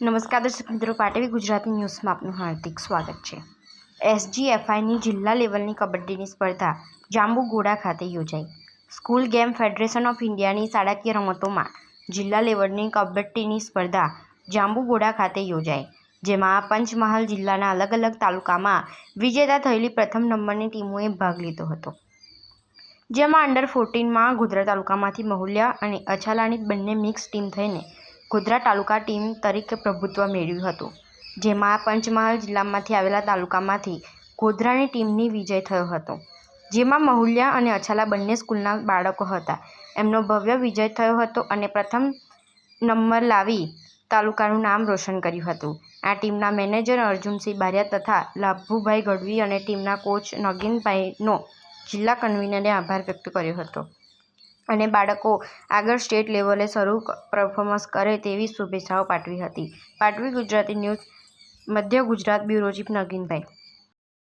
નમસ્કાર દર્શક મિત્રો પાટવી ગુજરાતી ન્યૂઝમાં આપનું હાર્દિક સ્વાગત છે. એસજીએફઆઈની જિલ્લા લેવલની કબડ્ડીની સ્પર્ધા જાંબુઘોડા ખાતે યોજાઈ. સ્કૂલ ગેમ ફેડરેશન ઓફ ઇન્ડિયાની શાળાકીય રમતોમાં જિલ્લા લેવલની કબડ્ડીની સ્પર્ધા જાંબુઘોડા ખાતે યોજાઈ, જેમાં પંચમહાલ જિલ્લાના અલગ અલગ તાલુકામાં વિજેતા થયેલી પ્રથમ નંબરની ટીમોએ ભાગ લીધો હતો. જેમાં અંડર ફોર્ટીનમાં ગોધરા તાલુકામાંથી મહુલિયા અને અછાલાની બંને મિક્સ ટીમ થઈને ગોધરા તાલુકા ટીમ તરીકે પ્રભુત્વ મેળવ્યું હતું, જેમાં પંચમહાલ જિલ્લામાંથી આવેલા તાલુકામાંથી ગોધરાની ટીમની વિજય થયો હતો, જેમાં મહુલિયા અને અછાલા બંને સ્કૂલના બાળકો હતા. એમનો ભવ્ય વિજય થયો હતો અને પ્રથમ નંબર લાવી તાલુકાનું નામ રોશન કર્યું હતું. આ ટીમના મેનેજર અર્જુનસિંહ બારિયા તથા લાભુભાઈ ગઢવી અને ટીમના કોચ નગીનભાઈનો જિલ્લા કન્વીનરે આભાર વ્યક્ત કર્યો હતો. અને બાળકો આગળ સ્ટેટ લેવલે સારું પરફોર્મન્સ કરે તેવી શુભેચ્છાઓ પાઠવી હતી. પાટવી ગુજરાતી ન્યૂઝ, મધ્ય ગુજરાત બ્યુરો ચીફ નગીનભાઈ